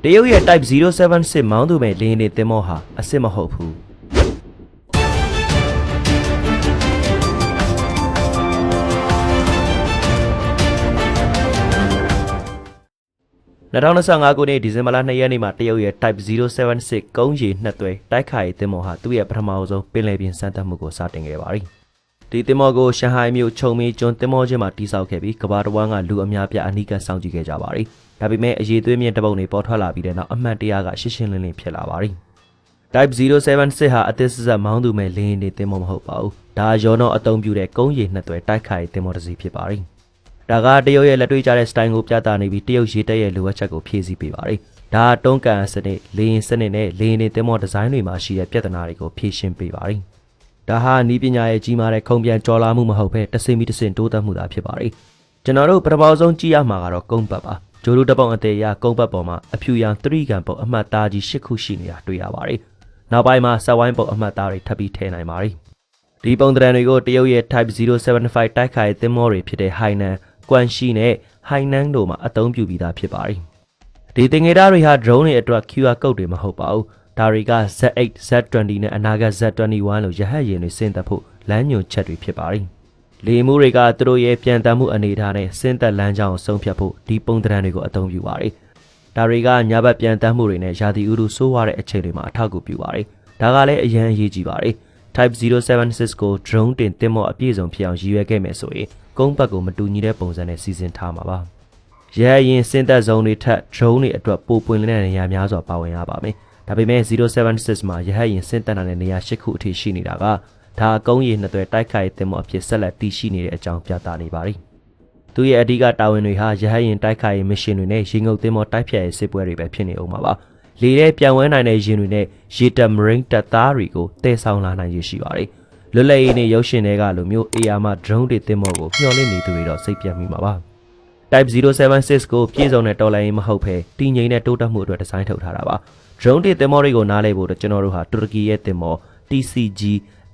တရုတ်ရဲ့ Type 076မောင်းသူမဲ့လေယာဉ်တွေတင်မောဟာအစ်စ်မဟုတ်ဘူး2025ခုနှစ်ဒီဇင်ဘာလ2ရက်နေ့မှာတရုတ်ရဲ့ Type 076ကုန်းရီနှစ်သွဲတိုက်ခိုက်ရေးတင်မောဟာသူ့ရဲ့ပထမအဆုံးပင်လယ်ပြင်စမ်းသပ်မှုကိုစတင်ခဲ့ပါပြီ။ ဒီတင်မောကိုရှန်ဟိုင်းမြို့ခြုံမီကျွန်းတင်မောချင်းမှာတိစောက်ခဲ့ပြီးကမ္ဘာတစ်ဝန်းကလူအများပြားအနီးကပ်စောင့်ကြည့်ခဲ့ကြပါပြီ။ဒါပေမဲ့အရေးသွေးမြင့်တပုံတွေပေါ်ထွက်လာပြီးတဲ့နောက်အမှန်တရားကရှင်းရှင်းလင်းလင်းဖြစ်လာပါပြီ။ Type 076ဟာအသစ်ဆက်ဆက်မောင်းသူမဲ့လင်းနေတင်မောမဟုတ်ပါဘူး။ဒါရောတော့အသုံးပြုတဲ့ကုန်းရီနှစ်သွဲတိုက်ခိုက်ရေးတင်မောတစ်စီးဖြစ်ပါပြီ။ဒါကတရုတ်ရဲ့လက်တွေ့ကျတဲ့စတိုင်ကိုပြသနေပြီးတရုတ်ရေတပ်ရဲ့လိုအပ်ချက်ကိုဖြည့်ဆည်းပေးပါတယ်။ဒါကတုံးကန်စနစ်၊လေရင်စနစ်နဲ့လေရင်တွေတင်မောဒီဇိုင်းတွေမှာရှိတဲ့ပြဿနာတွေကိုဖြည့်ရှင်းပေးပါတယ်။ ဒါဟာနီးပညာရဲ့ကြီးမားတဲ့ခုံပြန်ကြော်လာမှုမဟုတ်ဘဲတစင်မီတစင်တိုးတက်မှုသာဖြစ်ပါတယ်။ကျွန်တော်တို့ပထမဆုံးကြည့်ရမှာကတော့ကုန်းပတ်ပါ။ဂျိုလူတပုံအသေးရကုန်းပတ်ပေါ်မှာအဖြူရောင်3ကန်ပုံအမှတ်သားကြီး10ခုရှိနေတာတွေ့ရပါတယ်။နောက်ပိုင်းမှာဆက်ဝိုင်းပုံအမှတ်သားတွေထပ်ပြီးထည့်နိုင်ပါတယ်။ဒီပုံသဏ္ဍာန်တွေကိုတရုတ်ရဲ့ Type 075တိုက်ခိုက်သင်းမောတွေဖြစ်တဲ့ Hainan, Guangxi နဲ့ Hainan တို့မှာအသုံးပြုပြီးသားဖြစ်ပါတယ်။ဒီတင်ငယ်သားတွေဟာ drone တွေအတွက် QR code တွေမဟုတ်ပါဘူး။ ဒါတွေက Z8, Z20 နဲ့အနာဂတ် Z21 လို့ရဟတ်ယာဉ်တွေဆင်းသက်ဖို့လမ်းညွှန်ချက်တွေဖြစ်ပါတယ်။လေမှုတွေကသူတို့ရဲ့ပြန်တမ်းမှုအနေအထားနဲ့ဆင်းသက်လမ်းကြောင်းကိုဆုံးဖြတ်ဖို့ဒီပုံသဏ္ဍာန်တွေကိုအသုံးပြုပါတယ်။ဒါတွေကညာဘက်ပြန်တမ်းမှုတွေနဲ့ရာသီဥတုဆိုးဝါးတဲ့အချိန်တွေမှာအထောက်အကူပြုပါတယ်။ဒါကလည်းအရန်အရေးကြီးပါတယ်။ Type 076ကို drone တင်တင်မော့အပြည့်စုံဖြစ်အောင်ရည်ရွယ်ခဲ့မယ်ဆိုရင်ကုန်းဘက်ကိုမတူညီတဲ့ပုံစံနဲ့စီစဉ်ထားမှာပါ။ရဲရင်စင်သက်ဇုံတွေထက် drone တွေအတွက်ပိုပွင့်လင်းတဲ့နေရာများစွာပါဝင်ရပါမယ်။ ဒါပေမဲ့076မှာရဟတ်ရင်စင်သက်တဲ့နေရာ၈ခုအထိရှိနေတာကဒါအကုန်းရည်နှစ်သွဲတိုက်ခိုက်တင်မော့အဖြစ်ဆက်လက်တည်ရှိနေတဲ့အကြောင်းပြသနေပါတယ်။သူရဲ့အဓိကတာဝန်တွေဟာရဟတ်ရင်တိုက်ခိုက်ရေးမရှင်တွေနဲ့ရေငုပ်သင်းမောတိုက်ဖြတ်ရေးစစ်ပွဲတွေပဲဖြစ်နေအောင်ပါပါ။လေထဲပြန်ဝဲနိုင်တဲ့ရင်တွေနဲ့ရေတပ်မရင်းတပ်သားတွေကိုတည်ဆောင်လာနိုင်ရရှိပါတယ်။လွတ်လပ်ရေးနဲ့ရုပ်ရှင်တွေကလိုမျိုးအေယာမ drone တွေတင်မောကိုမျှော်လင့်နေသူတွေတော့စိတ်ပြတ်မိမှာပါ။ Type 076ကိုပြည်စုံတဲ့တော်လိုင်းရင်မဟုတ်ဘဲတည်ငြိမ်တဲ့တိုးတက်မှုအတွက်ဒီဇိုင်းထုတ်ထားတာပါ။ drone တွေတင်မောတွေကိုနားလည်ဖို့တော့ကျွန်တော်တို့ဟာတူရကီရဲ့တင်မော TCG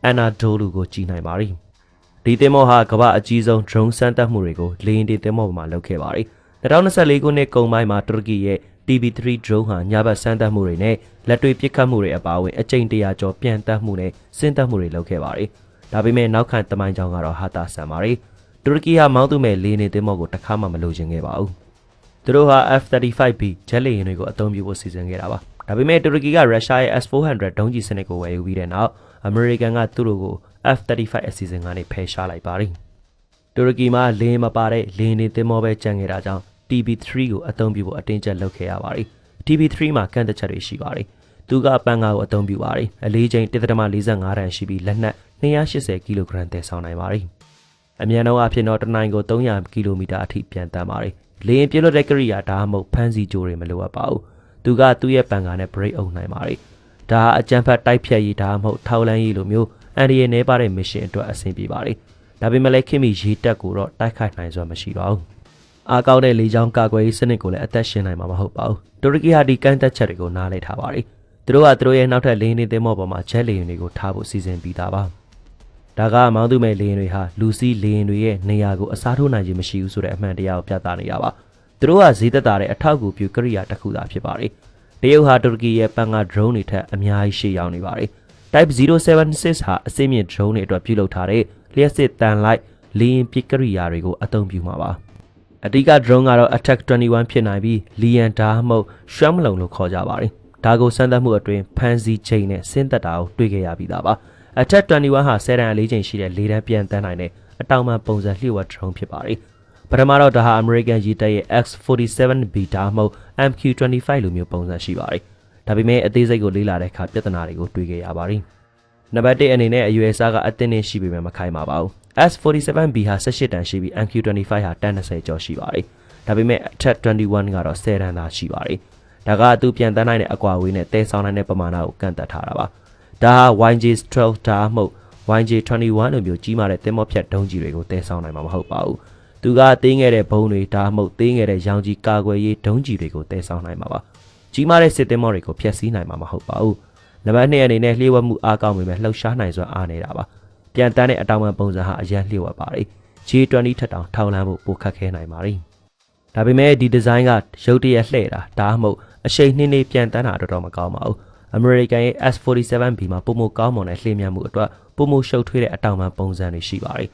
Anadolu ကိုကြည်နိုင်ပါတယ်။ဒီတင်မောဟာကမ္ဘာအကြီးဆုံး drone စမ်းသပ်မှုတွေကိုလေယာဉ်တင်တင်မောပေါ်မှာလုပ်ခဲ့ပါတယ်။2024ခုနှစ်ကုန်ပိုင်းမှာတူရကီရဲ့ TB3 drone ဟာညဘက်စမ်းသပ်မှုတွေနဲ့လက်တွေ့ပစ်ခတ်မှုတွေအပါအဝင်အကြိမ်တရာကျော်ပြန်တက်မှုနဲ့စင်းတက်မှုတွေလုပ်ခဲ့ပါတယ်။ဒါပေမဲ့နောက်ခံတမိုင်းကြောင်ကတော့ဟာတာဆန်ပါတယ်။တူရကီဟာမောင်းသူမဲ့လေယာဉ်တင်တင်မောကိုတစ်ခါမှမလိုချင်ခဲ့ပါဘူး။သူတို့ဟာ F-35B ဂျက်လေယာဉ်တွေကိုအသုံးပြုဖို့စီစဉ်ခဲ့တာပါ။ ဒါပေမဲ့တူရကီကရုရှားရဲ့ S-400 ဒုံးကျည်စနစ်ကိုဝယ်ယူပြီးတဲ့နောက်အမေရိကန်ကသူတို့ကို F-35 အစီအစဉ်ကနေဖယ်ရှားလိုက်ပါတယ်။တူရကီမှာလင်းမပါတဲ့လင်းနေတင်မောပဲကြံခဲ့တာကြောင့် TB3 ကိုအသုံးပြုဖို့အတင်းကျပ်လုပ်ခဲ့ရပါတယ်။ TB3 မှာကန့်သက်ချက်တွေရှိပါတယ်။သူကပန်ကာကိုအသုံးပြုပါတယ်။အလေးချိန်1.45တန်ရှိပြီးလက်နက်280ကီလိုဂရမ်တည်ဆောင်နိုင်ပါတယ်။အမြန်နှုန်းအဖြစ်တော့တနိုင်ကို300ကီလိုမီတာအထိပြန်တမ်းပါတယ်။လေရင်ပြည့်လွတ်တဲ့ကရိယာဒါမှမဟုတ်ဖမ်းဆီးကြိုးတွေမလိုအပ်ပါဘူး။ သူကသူ့ရဲ့ပန်ကာနဲ့ဘရိတ်အုပ်နိုင်ပါတယ်။ဒါအကြံဖတ်တိုက်ဖြတ်ရေးဒါမှမဟုတ်ထောက်လန်းရေးလိုမျိုးအန်ဒီရဲ့နေပါတဲ့မစ်ရှင်အတွက်အဆင်ပြေပါတယ်။ဒါပေမဲ့လည်းခင်မီရေးတက်ကိုတော့တိုက်ခိုက်နိုင်စွမ်းမရှိပါဘူး။အားကောင်းတဲ့လေကြောင်းကာကွယ်ရေးစနစ်ကိုလည်းအသက်ရှင်နိုင်မှာမဟုတ်ပါဘူး။တူရကီဟာဒီကန့်သက်ချက်တွေကိုနားလည်ထားပါတယ်။သူတို့ကသူတို့ရဲ့နောက်ထပ်လေယာဉ်တွေသင်းမော့ပေါ်မှာဂျက်လေယာဉ်တွေကိုထားဖို့စီစဉ်ပြီးသားပါ။ဒါကမောင်းသူမဲ့လေယာဉ်တွေဟာလူစီးလေယာဉ်တွေရဲ့နေရာကိုအစားထိုးနိုင်ခြင်းမရှိဘူးဆိုတဲ့အမှန်တရားကိုပြသနေတာပါ။ သူတို့ကဈေးသက်သာတဲ့အထောက်အကူပြုကရိယာတစ်ခုသာဖြစ်ပါတယ်။တရုတ်ဟာတူရကီရဲ့ပန်ကာ drone တွေထက်အများကြီးရှေ့ရောက်နေပါတယ်။ Type 076ဟာအစိမ့်မြင့် drone တွေအတွက်ပြုလုပ်ထားတဲ့လျှက်စစ်တန်လိုက်လေယာဉ်ပစ်ကရိယာတွေကိုအသုံးပြုမှာပါ။အဓိက drone ကတော့ Attack 21ဖြစ်နိုင်ပြီးလီယန်ဒါမှမဟုတ်ရှမ်မလုံလို့ခေါ်ကြပါတယ်။ဒါကိုစမ်းသပ်မှုအတွင်းဖန်စီချိန်နဲ့ဆင်းသက်တာကိုတွေ့ခဲ့ရပြီးသားပါ။ Attack 21ဟာ10တန်အလေးချိန်ရှိတဲ့လေတန်းပြန်တန်းနိုင်တဲ့အတောင်ပံပုံစံလျှို့ဝှက် drone ဖြစ်ပါတယ်။ ပထမတော့ဒါဟာ American ရေတပ်ရဲ့ X47B ဒါမှမဟုတ် MQ25 လိုမျိုးပုံစံရှိပါတယ်။ဒါပေမဲ့အသေးစိတ်ကိုလေ့လာတဲ့အခါပြဿနာတွေကိုတွေ့ခဲ့ရပါတယ်။နံပါတ်1အနေနဲ့အရွယ်အစားကအသင့်နဲ့ရှိပေမဲ့မခိုင်ပါပါဘူး။ S47B ဟာ18တန်ရှိပြီး MQ25 ဟာတန်20ကျော်ရှိပါတယ်။ဒါပေမဲ့ Attack 21ကတော့10တန်သာရှိပါတယ်။ဒါကသူပြန်တန်းနိုင်တဲ့အကွာအဝေးနဲ့တဲဆောင်နိုင်တဲ့ပမာဏကိုကန့်သက်ထားတာပါ။ဒါဟာ YJ12 ဒါမှမဟုတ် YJ21 လိုမျိုးကြီးမားတဲ့တင်မော့ဖြတ်ဒုံးကြီးတွေကိုတဲဆောင်နိုင်မှာမဟုတ်ပါဘူး။ သူကသေးငယ်တဲ့ဘုံတွေဒါမှမဟုတ်သေးငယ်တဲ့ရောင်ကြီးကာကွယ်ရေးဒုံးကြီးတွေကိုတဲဆောင်နိုင်မှာပါ။ကြီးမားတဲ့စစ်တင်မော့တွေကိုဖျက်ဆီးနိုင်မှာမဟုတ်ပါဘူး။နံပါတ်2အနေနဲ့လျှို့ဝှက်မှုအားကောင်းပေမဲ့လှုပ်ရှားနိုင်စွမ်းအားနေတာပါ။ပြန်တန်းတဲ့အတောင်ပံပုံစံဟာအရန်လျှို့ဝှက်ပါတယ်။ G20 ထက်တောင်ထောက်လန်းဖို့ပိုခက်ခဲနိုင်ပါတယ်။ဒါပေမဲ့ဒီဒီဇိုင်းကရုပ်တရက်လှည့်တာဒါမှမဟုတ်အရှိန်နှင်းနှင်းပြန်တန်းတာတော့တော့မကောင်းပါဘူးအမေရိကန်ရဲ့ S47B မှာပုံမကောင်းမွန်တဲ့လှည့်မြတ်မှုအတွက်ပုံမရှုပ်ထွေးတဲ့အတောင်ပံပုံစံတွေရှိပါတယ်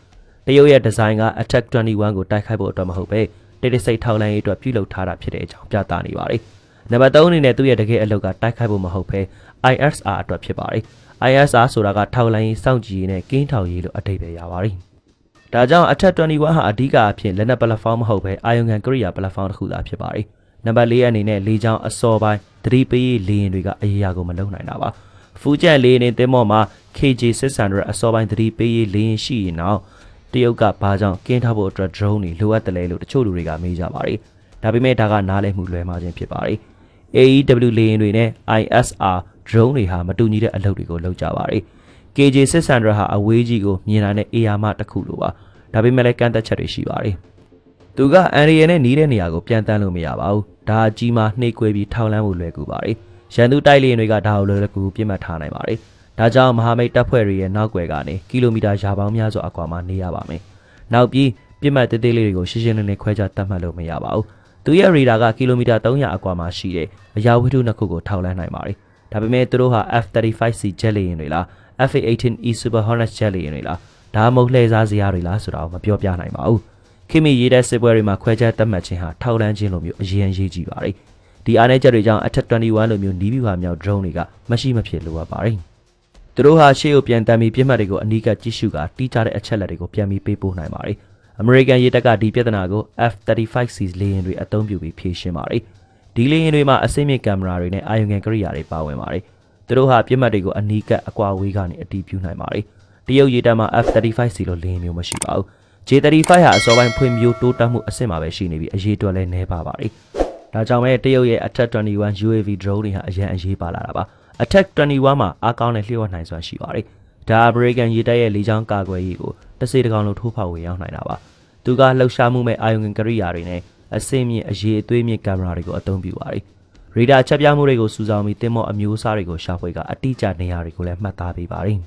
တရုတ်ရဲ့ဒီဇိုင်းက Attack 21ကိုတိုက်ခိုက်ဖို့အတွက်မဟုတ်ပဲတိတ်တိတ်ဆိတ်ထောက်လိုင်းရေးအတွက်ပြုလုပ်ထားတာဖြစ်တဲ့အကြောင်းပြသနေပါတယ်နံပါတ်3အနေနဲ့သူ့ရဲ့တကယ်အလုပ်ကတိုက်ခိုက်ဖို့မဟုတ်ပဲ ISR အတွက်ဖြစ်ပါတယ် ISR ဆိုတာကထောက်လိုင်းရေးစောင့်ကြည့်ရေးနဲ့ကင်းထောက်ရေးလို့အတိတ်ပဲရပါတယ်ဒါကြောင့် Attack 21ဟာအဓိကအဖြစ်လက်နက် platform မဟုတ်ပဲအာယုံခံကိရိယာ platform တစ်ခုသာဖြစ်ပါတယ်နံပါတ်4အနေနဲ့လေချောင်းအစောပိုင်းသတိပေးရေးလေယာဉ်တွေကအရေးအရာကိုမလုံနိုင်တာပါဖူးကျန်လေယာဉ်တွေတင်းမော့မှာ KJ 600 အစောပိုင်းသတိပေးရေးလေယာဉ်ရှိရင်တော့ တရုတ်ကဘာကြောင့်ကင်းထားဖို့အတွက် drone တွေလိုအပ်တယ်လဲလို့တချို့လူတွေကမေးကြပါတယ်ဒါပေမဲ့ဒါကနားလည်မှုလွဲမှားခြင်းဖြစ်ပါတယ် AEW လေယာဉ်တွေနဲ့ ISR drone တွေဟာမတူညီတဲ့အလုပ်တွေကိုလုပ်ကြပါတယ် KJ 600ဟာအဝေးကြီးကိုမြင်နိုင်တဲ့ AR မတစ်ခုလိုပါဒါပေမဲ့လည်းကန့်သက်ချက်တွေရှိပါတယ်သူကအန်ရီယယ်နဲ့နီးတဲ့နေရာကိုပြန်တန်းလို့မရပါဘူးဒါအကြီးမားနှိပ်ကွေးပြီးထောက်လန်းဖို့လွယ်ကူပါတယ်ရန်သူတိုက်လေယာဉ်တွေကဒါကိုလွယ်ကူပြစ်မှတ်ထားနိုင်ပါတယ် ဒါကြောင့်မဟာမိတ်တပ်ဖွဲ့တွေရဲ့နောက်ွယ်ကနေကီလိုမီတာရာပေါင်းများစွာအကွာမှာနေရပါမယ်နောက်ပြီးပြစ်မှတ်သေးသေးလေးတွေကိုရှင်းရှင်းလင်းလင်းခွဲခြားတတ်မှတ်လို့မရပါဘူးသူရဲ့ရေဒါကကီလိုမီတာ300အကွာမှာရှိတဲ့အရာဝတ္ထုနှစ်ခုကိုထောက်လန်းနိုင်ပါတယ်ဒါပေမဲ့သူတို့ဟာ F35C ဂျက်လေယာဉ်တွေလား F18E Super Hornet ဂျက်လေယာဉ်တွေလားဒါမှမဟုတ်လှည့်စားစရာတွေလားဆိုတာကိုမပြောပြနိုင်ပါဘူးခိမီရေးတဲ့စစ်ပွဲတွေမှာခွဲခြားတတ်မှတ်ခြင်းဟာထောက်လန်းခြင်းလိုမျိုးအရင်ရေးကြည့်ပါတယ်ဒီအားနည်းချက်တွေကြောင့် Attack 21လိုမျိုးနီးဗျူဟာမြောက် drone တွေကမရှိမဖြစ်လိုအပ်ပါတယ် သူတို့ဟာရှေ့ကိုပြန်တမ်းပြီးပြစ်မှတ်တွေကိုအနီးကပ်ကြည့်ရှုကာတီးခြားတဲ့အချက်လက်တွေကိုပြန်ပြီးပေးပို့နိုင်ပါတယ်အမေရိကန်ရေတပ်ကဒီပြဿနာကို F35C လေယာဉ်တွေအသုံးပြုပြီးဖြေရှင်းပါတယ်ဒီလေယာဉ်တွေမှာအစိမ့်မြင့်ကင်မရာတွေနဲ့အာရုံခံကိရိယာတွေပါဝင်ပါတယ်သူတို့ဟာပြစ်မှတ်တွေကိုအနီးကပ်အကွာဝေးကနေအတီးပြုနိုင်ပါတယ်တရုတ်ရေတပ်မှာ F35C လိုလေယာဉ်မျိုးမရှိပါဘူး J35 ဟာအစောပိုင်းဖွံ့ဖြိုးတိုးတက်မှုအဆင့်မှာပဲရှိနေပြီးအရေးတွက်လည်းနည်းပါပါတယ်ဒါကြောင့်ပဲတရုတ်ရဲ့ Attack 21 UAV drone တွေဟာအရန်အရေးပါလာတာပါ Attack 21မှာအားကောင်းတဲ့လျှို့ဝှက်နိုင်စွမ်းရှိပါတယ်ဒါအမေရိကန်ရေတပ်ရဲ့လေကြောင်းကာကွယ်ရေးကိုတစ်စေတကောင်လုံးထိုးဖောက်ဝင်ရောက်နိုင်တာပါသူကလှုပ်ရှားမှုမဲ့အာယုံကရိယာတွေနဲ့အစိမ့်မြင့်အရေးအသွေးမြင့်ကင်မရာတွေကိုအသုံးပြုပါတယ်ရေဒါချက်ပြမှုတွေကိုစူးစောင်းပြီးတင်မော့အမျိုးအစားတွေကိုရှာဖွေကအတိအကျနေရာတွေကိုလည်းမှတ်သားပေးပါတယ်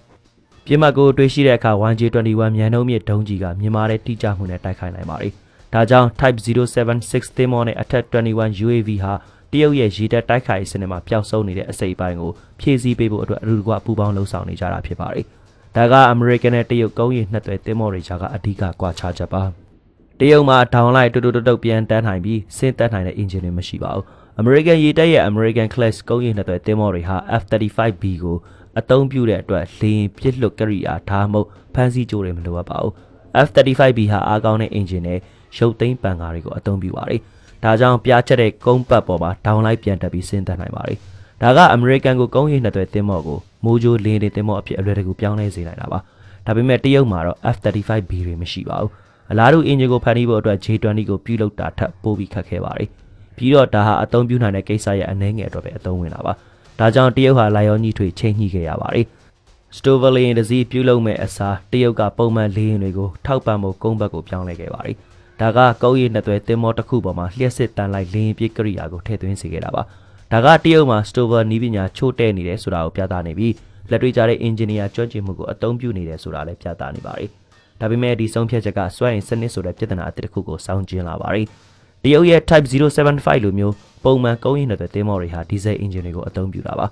ပြစ်မှတ်ကိုတွေးရှိတဲ့အခါ 1J21 မြန်နှုံးမြင့်ဒုံးကြီးကမြန်မာတဲ့တိကျမှုနဲ့တိုက်ခိုက်နိုင်ပါတယ်ဒါကြောင့် Type 076တင်မော့နဲ့ Attack 21 UAV ဟာ တရုတ်ရဲ့ရေတပ်တိုက်ခိုက်ရေးစနစ်မှာပျောက်ဆုံးနေတဲ့အစိပ်အပိုင်းကိုဖြည့်ဆည်းပေးဖို့အတွက်အတူတကွပူးပေါင်းလှုပ်ဆောင်နေကြတာဖြစ်ပါတယ်။ဒါကအမေရိကန်နဲ့တရုတ်ကုန်းရည်နှစ်သွဲတင်မော့တွေကြားကအဓိကကွာခြားချက်ပါ။တရုတ်မှာဒေါင်းလိုက်တူတူတုတ်ပြန်တန်းနိုင်ပြီးဆင်းသက်နိုင်တဲ့အင်ဂျင်တွေမရှိပါဘူး။ American ရေတပ်ရဲ့ American Class ကုန်းရည်နှစ်သွဲတင်မော့တွေဟာ F35B ကိုအသုံးပြုတဲ့အတွက်လေရင်ပြစ်လွတ်ကရိယာဒါမှမဟုတ်ဖမ်းဆီးကြိုးတွေမလိုအပ်ပါဘူး။ F35B ဟာအားကောင်းတဲ့အင်ဂျင်နဲ့ရုပ်သိမ်းပန်ကားတွေကိုအသုံးပြုပါတယ်။ ဒါကြောင့်ပြားချက်တဲ့ကုန်းပတ်ပေါ်မှာဒေါင်းလိုက်ပြန်တက်ပြီးဆင်းသက်နိုင်ပါတယ်။ဒါကအမေရိကန်ကိုကုန်းရည်နှစ်သွဲတင်းမော့ကိုမိုးကြိုးလင်းနေတင်းမော့အဖြစ်အလွယ်တကူပြောင်းလဲစေနိုင်တာပါ။ဒါပေမဲ့တရုတ်မှာတော့ F35B တွေမရှိပါဘူး။အလားတူအင်ဂျင်ကိုဖန်တီးဖို့အတွက် J20 ကိုပြုလုပ်တာထပ်ပိုပြီးခက်ခဲပါတယ်။ပြီးတော့ဒါဟာအသုံးပြုနိုင်တဲ့ကိစ္စရဲ့အနှဲငယ်အတွက်ပဲအသုံးဝင်တာပါ။ဒါကြောင့်တရုတ်ဟာလာယောညီထွေချိန်ညှိခဲ့ရပါတယ်။ Stoverlane တစည်းပြုလုပ်မဲ့အစားတရုတ်ကပုံမှန်လေးရင်တွေကိုထောက်ပံ့ဖို့ကုန်းဘက်ကိုပြောင်းလဲခဲ့ပါတယ်။ ဒါကကုန်းရည်နှစ်သွဲတင်မောတစ်ခုပေါ်မှာလျှက်စစ်တန်လိုက်လင်းပြစ်ကရိယာကိုထည့်သွင်းစေခဲ့တာပါဒါကတရုတ်မှာ Stover နီးပညာချို့တဲ့နေတယ်ဆိုတာကိုပြသနေပြီးလက်တွေ့ကြတဲ့ engineer ကျွမ်းကျင်မှုကိုအသုံးပြုနေတယ်ဆိုတာလည်းပြသနေပါတယ်ဒါပေမဲ့ဒီဆုံးဖြတ်ချက်ကစွမ်းအင်စနစ်ဆိုတဲ့ပြဿနာအသစ်တစ်ခုကိုစောင့်ကျဉ်လာပါတယ်တရုတ်ရဲ့ Type 075လိုမျိုးပုံမှန်ကုန်းရည်နှစ်သွဲတင်မောတွေဟာဒီဇယ် engine တွေကိုအသုံးပြုတာပါ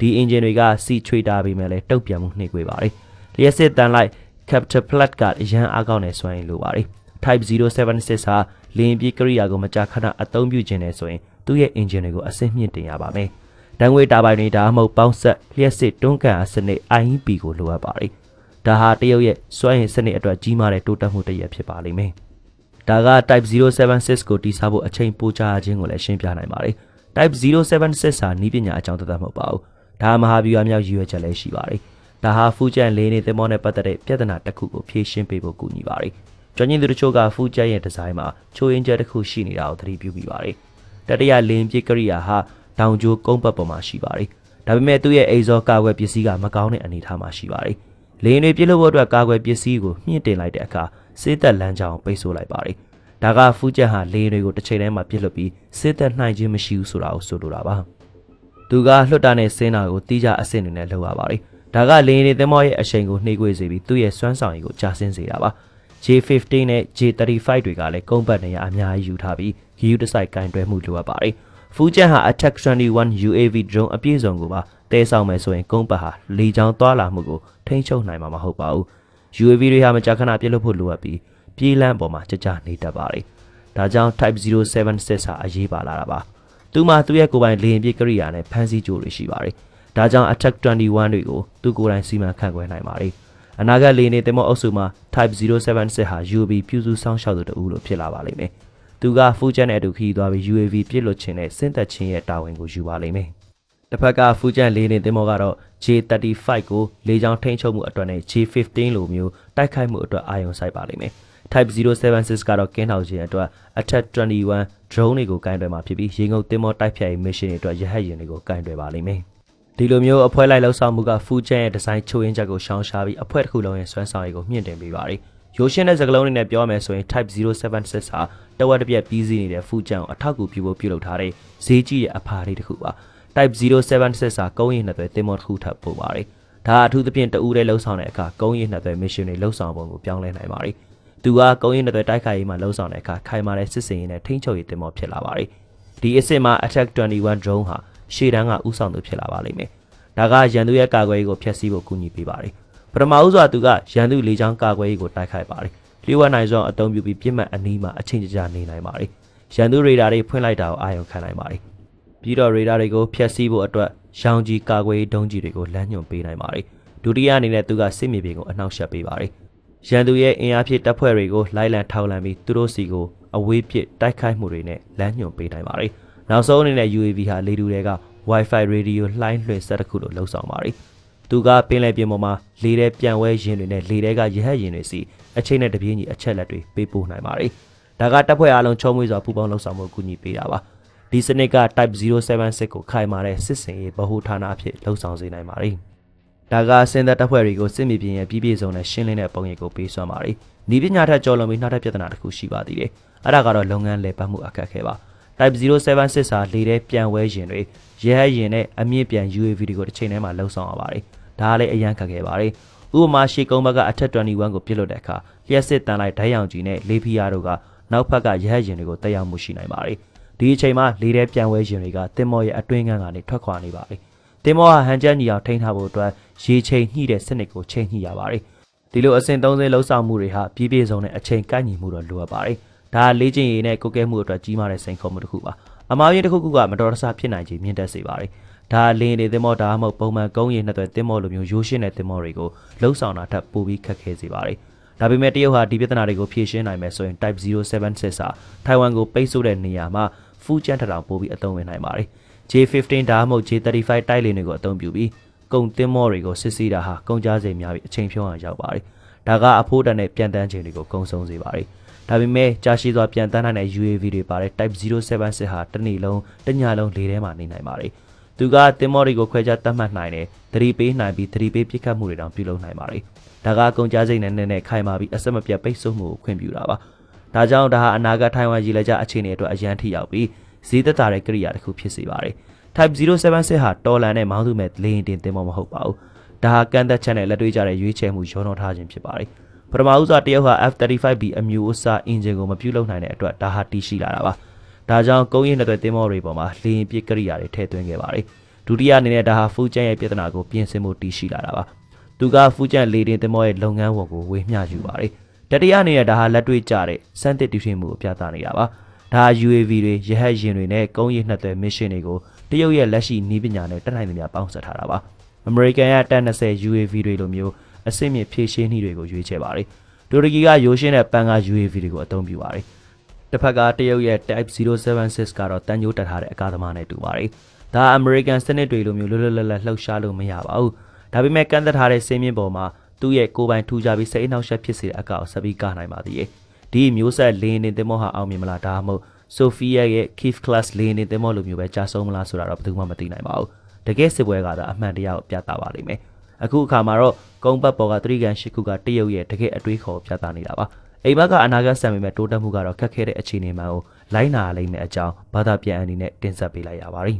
ဒီ engine တွေကစီချွေတာပေမဲ့လည်းတုံ့ပြန်မှုနှိမ့်ကွေးပါတယ်လျှက်စစ်တန်လိုက် Capture Plat ကအရန်အားကောင်းတဲ့စွမ်းရည်လိုပါတယ် Type 076ဟာလင်းပြေးကရိယာကိုမကြာခဏအသုံးပြုခြင်းနဲ့ဆိုရင်သူ့ရဲ့ engine တွေကိုအဆင့်မြင့်တင်ရပါမယ်။တန်ငွေတာပိုင်တွေဒါမှမဟုတ်ပေါင်းဆက်လျှက်စစ်တွန်းကန်အားစနစ် IEP ကိုလိုအပ်ပါတယ်။ဒါဟာတရုတ်ရဲ့စွမ်းရည်စနစ်အတွက်ကြီးမားတဲ့တိုးတက်မှုတစ်ရပ်ဖြစ်ပါလိမ့်မယ်။ဒါက Type 076ကိုတိစားဖို့အချိန်ပိုကြာခြင်းကိုလည်းရှင်းပြနိုင်ပါတယ်။ Type 076ဟာနီးပညာအကြောင်းသက်သက်မဟုတ်ပါဘူး။ဒါမဟာဗျူဟာမြောက်ရည်ရွယ်ချက်လည်းရှိပါတယ်။ဒါဟာဖူးကျန်လေးနေသမောနဲ့ပတ်သက်တဲ့ပြဿနာတစ်ခုကိုဖြေရှင်းပေးဖို့ကူညီပါတယ်။ ကျွမ်းကျင်သူတို့ချို့ကဖူးကျက်ရဲ့ဒီဇိုင်းမှာချိုးရင်းချက်တစ်ခုရှိနေတာကိုသတိပြုမိပါတယ်။တတိယလင်းပြစ်ကရိယာဟာတောင်ကျိုးကုန်းပတ်ပေါ်မှာရှိပါတယ်။ဒါပေမဲ့သူ့ရဲ့အိဇောကာကွယ်ပစ္စည်းကမကောင်းတဲ့အနေအထားမှာရှိပါတယ်။လင်းတွေပြစ်လို့ဖို့အတွက်ကာကွယ်ပစ္စည်းကိုမြင့်တင်လိုက်တဲ့အခါစေးသက်လမ်းကြောင်းပိတ်ဆို့လိုက်ပါတယ်။ဒါကဖူးကျက်ဟာလင်းတွေကိုတစ်ချိန်တည်းမှာပြစ်လွတ်ပြီးစေးသက်နှိုင်ခြင်းမရှိဘူးဆိုတာကိုဆိုလိုတာပါ။သူကလွတ်တာနဲ့ဆင်းတာကိုတီးကြအဆင့်တွေနဲ့လုပ်ရပါတယ်။ဒါကလင်းတွေသမောရဲ့အရှိန်ကိုနှိမ့်ကွေးစေပြီးသူ့ရဲ့စွမ်းဆောင်ရည်ကိုကြာဆင်းစေတာပါ။ J15 နဲ့ J35 တွေကလည်းကုန်းပတ်နေရအများကြီးယူထားပြီးဂီယူတစိုက်ကင်တွဲမှုလိုအပ်ပါတယ်။ဖူကျန်ဟာ Attack 21 UAV drone အပြည့်စုံကိုပါတဲဆောင်မယ်ဆိုရင်ကုန်းပတ်ဟာလေကြောင်းသွားလာမှုကိုထိန်းချုပ်နိုင်မှာမဟုတ်ပါဘူး UAV တွေဟာမကြာခဏပြစ်လို့ဖို့လိုအပ်ပြီးပြေးလန်းပေါ်မှာကြကြနေတတ်ပါတယ်ဒါကြောင့် Type 076ဟာအရေးပါလာတာပါသူမှသူ့ရဲ့ကိုယ်ပိုင်လေယာဉ်ပစ်ကိရိယာနဲ့ဖမ်းဆီးကြိုးတွေရှိပါတယ်ဒါကြောင့် Attack 21တွေကိုသူကိုယ်တိုင်စီမံခန့်ခွဲနိုင်ပါတယ် အနာဂတ်လေယာဉ်တွေတင်မောအုပ်စုမှာ Type 076ဟာ UAV ပြုစုစောင့်ရှောက်သူတဦးလို့ဖြစ်လာပါလိမ့်မယ်သူကဖူကျန်နဲ့အတူခီးသွားပြီး UAV ပြစ်လွတ်ခြင်းနဲ့စင့်သက်ခြင်းရဲ့တာဝန်ကိုယူပါလိမ့်မယ်တစ်ဖက်ကဖူကျန်လေးနေတင်မောကတော့ J35 ကိုလေကြောင်းထိန်းချုပ်မှုအတွက်နဲ့ J15 လိုမျိုးတိုက်ခိုက်မှုအတွက်အာရုံစိုက်ပါလိမ့်မယ် Type 076ကတော့ကင်းထောင်ခြင်းအတွက် Attack 21 drone တွေကိုကင်တွယ်မှာဖြစ်ပြီးရေငုပ်တင်မောတိုက်ဖြတ်ရေး mission တွေအတွက်ရဟတ်ယာဉ်တွေကိုကင်တွယ်ပါလိမ့်မယ် ဒီလိုမျိုးအဖွဲလိုက်လှုပ်ဆောင်မှုကဖူကျန်ရဲ့ဒီဇိုင်းချိုးရင်းချက်ကိုရှောင်ရှားပြီးအဖွဲတစ်ခုလုံးရဲ့စွမ်းဆောင်ရည်ကိုမြင့်တင်ပေးပါတယ်ရိုးရှင်းတဲ့စကားလုံးတွေနဲ့ပြောမယ်ဆိုရင် Type 076ဟာတဝက်တစ်ပြက်ပြီးစီးနေတဲ့ဖူကျန်ကိုအထောက်အကူပြုဖို့ပြုလုပ်ထားတဲ့ဈေးကြီးရဲ့အဖာလေးတစ်ခုပါ Type 076ဟာကုန်းရည်နှစ်သွဲတင်မောတစ်ခုထပ်ပို့ပါတယ်ဒါအထူးသဖြင့်တူးတဲ့လှုပ်ဆောင်တဲ့အခါကုန်းရည်နှစ်သွဲ mission တွေလှုပ်ဆောင်ပုံကိုပြောင်းလဲနိုင်ပါတယ်သူကကုန်းရည်နှစ်သွဲတိုက်ခိုက်ရေးမှာလှုပ်ဆောင်တဲ့အခါခိုင်မာတဲ့စစ်စင်ရေးနဲ့ထိန်းချုပ်ရေးတင်မောဖြစ်လာပါတယ်ဒီအစ်စ်မှာ Attack 21 drone ဟာ ရှေ့တန်းကဥဆောင်သူဖြစ်လာပါလိမ့်မယ်ဒါကရန်သူရဲ့ကာကွယ်ရေးကိုဖျက်ဆီးဖို့ကူညီပေးပါတယ်ပထမဦးစွာသူကရန်သူလေကြောင်းကာကွယ်ရေးကိုတိုက်ခိုက်ပါတယ်လျှို့ဝှက်နိုင်စွာအသုံးပြုပြီးပြစ်မှတ်အနီးမှာအချိန်ကြာနေနိုင်ပါတယ်ရန်သူရေဒါတွေဖွင့်လိုက်တာကိုအာရုံခံနိုင်ပါတယ်ပြီးတော့ရေဒါတွေကိုဖျက်ဆီးဖို့အတွက်ရောင်ကြီးကာကွယ်ရေးဒုံးကြီးတွေကိုလမ်းညွှန်ပေးနိုင်ပါတယ်ဒုတိယအနေနဲ့သူကစစ်မြေပြင်ကိုအနှောက်ယှက်ပေးပါတယ်ရန်သူရဲ့အင်အားဖြည့်တပ်ဖွဲ့တွေကိုလိုက်လံထောက်လံပြီးသူတို့စီကိုအဝေးပစ်တိုက်ခိုက်မှုတွေနဲ့လမ်းညွှန်ပေးနိုင်ပါတယ် နောက်ဆုံးအနေနဲ့ UAV ဟာလေတူတွေက Wi-Fi radio လှိုင်းလွှင့်ဆက်တစ်ခုလိုလှုပ်ဆောင်ပါတယ်။သူကပင်လယ်ပြင်ပေါ်မှာလေထဲပြန်ဝဲရင်တွေနဲ့လေထဲကရဟတ်ရင်တွေစီအချိန်နဲ့တပြေးညီအချက်လက်တွေပေးပို့နိုင်ပါတယ်။ဒါကတပ်ဖွဲ့အားလုံးချုံမွေးစွာပူးပေါင်းလှုပ်ဆောင်မှုအကူအညီပေးတာပါ။ဒီစနစ်က Type 076ကိုခိုင်မာတဲ့စစ်စင်ရေးဗဟိုဌာနအဖြစ်လှုပ်ဆောင်စေနိုင်ပါတယ်။ဒါကစင်သက်တပ်ဖွဲ့တွေကိုစစ်မြေပြင်ရဲ့ပြည်ပြည့်စုံတဲ့ရှင်းလင်းတဲ့ပုံရိပ်ကိုပေးစွမ်းပါတယ်။ဤပညာထက်ကျော်လွန်ပြီးနောက်ထပ်ပြဿနာတစ်ခုရှိပါသေးတယ်။အဲ့ဒါကတော့လုပ်ငန်းလည်ပတ်မှုအခက်အခဲပါ။ Type 076ဟာလေထဲပြန်ဝဲရင်တွေရဲဟရင်နဲ့အမြင့်ပြန် UAV တွေကိုတစ်ချိန်တည်းမှာလှုပ်ဆောင်ရပါတယ်။ဒါကလည်းအရန်ခက်ခဲပါတယ်။ဥပမာရှေကုန်းဘက်ကအထက်21ကိုပြစ်လွတ်တဲ့အခါလျှက်စစ်တန်လိုက်ဓာတ်ရောင်ကြီးနဲ့လေဖီယာတို့ကနောက်ဘက်ကရဲဟရင်တွေကိုတက်ရောက်မှုရှိနိုင်ပါတယ်။ဒီအချိန်မှာလေထဲပြန်ဝဲရင်တွေကတင်မောရဲ့အတွင်းခန်းကနေထွက်ခွာနေပါတယ်။တင်မောဟာဟန်ချက်ညီအောင်ထိန်းထားဖို့အတွက်ရေချိန်ညှိတဲ့စနစ်ကိုချိန်ညှိရပါတယ်။ဒီလိုအစဉ်30လှုပ်ဆောင်မှုတွေဟာပြည့်ပြည့်စုံတဲ့အချိန်ကိုက်ညီမှုတော့လိုအပ်ပါတယ်။ ဒါလေ့ကျင့်ရေးနဲ့ကုတ်ကဲမှုအတွက်ကြီးမားတဲ့စိန်ခေါ်မှုတစ်ခုပါ။အမားရင်တစ်ခုခုကမတော်တဆဖြစ်နိုင်ခြင်းမြင့်တက်စေပါတယ်။ဒါလင်းနေသင်းမောဒါမှမဟုတ်ပုံမှန်ကုန်းရည်နှစ်သွဲသင်းမောလိုမျိုးရိုးရှင်းတဲ့သင်းမောတွေကိုလှုပ်ဆောင်တာထပ်ပိုပြီးခက်ခဲစေပါတယ်။ဒါပေမဲ့တရုတ်ဟာဒီပြဿနာတွေကိုဖြေရှင်းနိုင်မယ်ဆိုရင် Type 076ဟာထိုင်ဝမ်ကိုပိတ်ဆို့တဲ့နေရာမှာဖူးကျန်းထထောင်ပိုပြီးအသုံးဝင်နိုင်ပါတယ်။ J15 ဒါမှမဟုတ် J35 တိုက်လေတွေကိုအသုံးပြုပြီးကုန်သင်းမောတွေကိုစစ်ဆေးတာဟာကုန်ကြစိမ်များပြီးအချိန်ဖြုံးအောင်ရောက်ပါတယ်။ဒါကအဖိုးတန်တဲ့ပြန်တန်းချိန်တွေကိုကုံဆုံးစေပါတယ်။ ဒါပေမဲ့ကြာရှည်စွာပြန်တန်းနိုင်တဲ့ UAV တွေပါတဲ့ Type 076ဟာတစ်နေ့လုံးတစ်ညလုံးလေထဲမှာနေနိုင်ပါတယ်။သူကတင်မော်တွေကိုခွဲခြားတတ်မှတ်နိုင်တယ်။သတိပေးနိုင်ပြီးသတိပေးပစ်ခတ်မှုတွေတောင်ပြုလုပ်နိုင်ပါတယ်။ဒါကကုန်ကြစိတ်နဲ့နဲ့နဲ့ခိုင်မာပြီးအဆက်မပြတ်ပိတ်ဆို့မှုကိုခွင့်ပြုတာပါ။ဒါကြောင့်ဒါဟာအနာဂတ်ထိုင်ဝမ်ရည်လက်ကြအခြေအနေအတွက်အရန်ထိရောက်ပြီးဈေးသက်သာတဲ့ကိရိယာတစ်ခုဖြစ်စေပါတယ်။ Type 076ဟာတော်လန်နဲ့မောင်းသူမဲ့လေရင်တင်တင်မော်မဟုတ်ပါဘူး။ဒါဟာကန့်သက်ချက်နဲ့လက်တွေ့ကြတဲ့ရွေးချယ်မှုရောနှောထားခြင်းဖြစ်ပါတယ်။ ပထမဦးစွာတရုတ်ဟာ F35B အမျိုးအစားအင်ဂျင်ကိုမပြုလုပ်နိုင်တဲ့အတွက်ဒါဟာတီးရှိလာတာပါ။ဒါကြောင့်ကုန်းရင်းတဲ့တင်မော်တွေပေါ်မှာလေရင်ပစ်ကိရိယာတွေထည့်သွင်းခဲ့ပါတယ်။ဒုတိယအနေနဲ့ဒါဟာဖူးကျန်ရဲ့ပြဿနာကိုပြင်ဆင်ဖို့တီးရှိလာတာပါ။သူကဖူးကျန်လေတင်တင်မော်ရဲ့လုပ်ငန်းဝန်ကိုဝေမျှယူပါတယ်။တတိယအနေနဲ့ဒါဟာလက်တွေ့ကြတဲ့စမ်းသစ်တီထွင်မှုကိုပြသနေတာပါ။ဒါ UAV တွေရဟတ်ယာဉ်တွေနဲ့ကုန်းရည်နှစ်သွဲ mission တွေကိုတရုတ်ရဲ့လက်ရှိနည်းပညာနဲ့တက်နိုင်သမျှပေါင်းစပ်ထားတာပါ။ American ရဲ့တက်20 UAV တွေလိုမျိုး အဆင့်မြင့်ဖြည့်ရှင်းနည်းတွေကိုရွေးချယ်ပါတယ်။တူရကီကရိုးရှင်းတဲ့ပန်ကာ UAV တွေကိုအသုံးပြုပါတယ်။တစ်ဖက်ကတရုတ်ရဲ့ Type 076ကတော့တန်ညိုးတက်ထားတဲ့အကာသမားနဲ့တူပါတယ်။ဒါ American စနစ်တွေလိုမျိုးလွတ်လွတ်လပ်လပ်လှုပ်ရှားလို့မရပါဘူး။ဒါပေမဲ့ကန့်သက်ထားတဲ့စင်းမြင့်ပေါ်မှာသူ့ရဲ့ကိုယ်ပိုင်ထူကြပြီးစိတ်အနှောက်အယှက်ဖြစ်စေတဲ့အကောက်ဆက်ပြီးကနိုင်ပါသေးတယ်။ဒီမျိုးဆက်လင်းနေတင်မောဟာအောင်မြင်မလားဒါမှမဟုတ်ဆိုဖီယာရဲ့ Kiev class လေးနေတင်မောလိုမျိုးပဲကြာဆုံးမလားဆိုတာတော့ဘယ်သူမှမသိနိုင်ပါဘူးတကယ်စစ်ပွဲကသာအမှန်တရားကိုပြသပါလိမ့်မယ် အခုအခါမှာတော့ကုန်းပတ်ပေါ်ကသတိကန်ရှိခုကတရုတ်ရဲ့တကယ်အတွေးခေါ်ပြသနေတာပါအိမ်ဘက်ကအနာဂတ်ဆံပေမဲ့တိုးတက်မှုကတော့ခက်ခဲတဲ့အခြေအနေမှန်ကိုလိုင်းနာလိမ့်မယ်အကြောင်းဘာသာပြန်အနေနဲ့တင်ဆက်ပေးလိုက်ရပါတယ်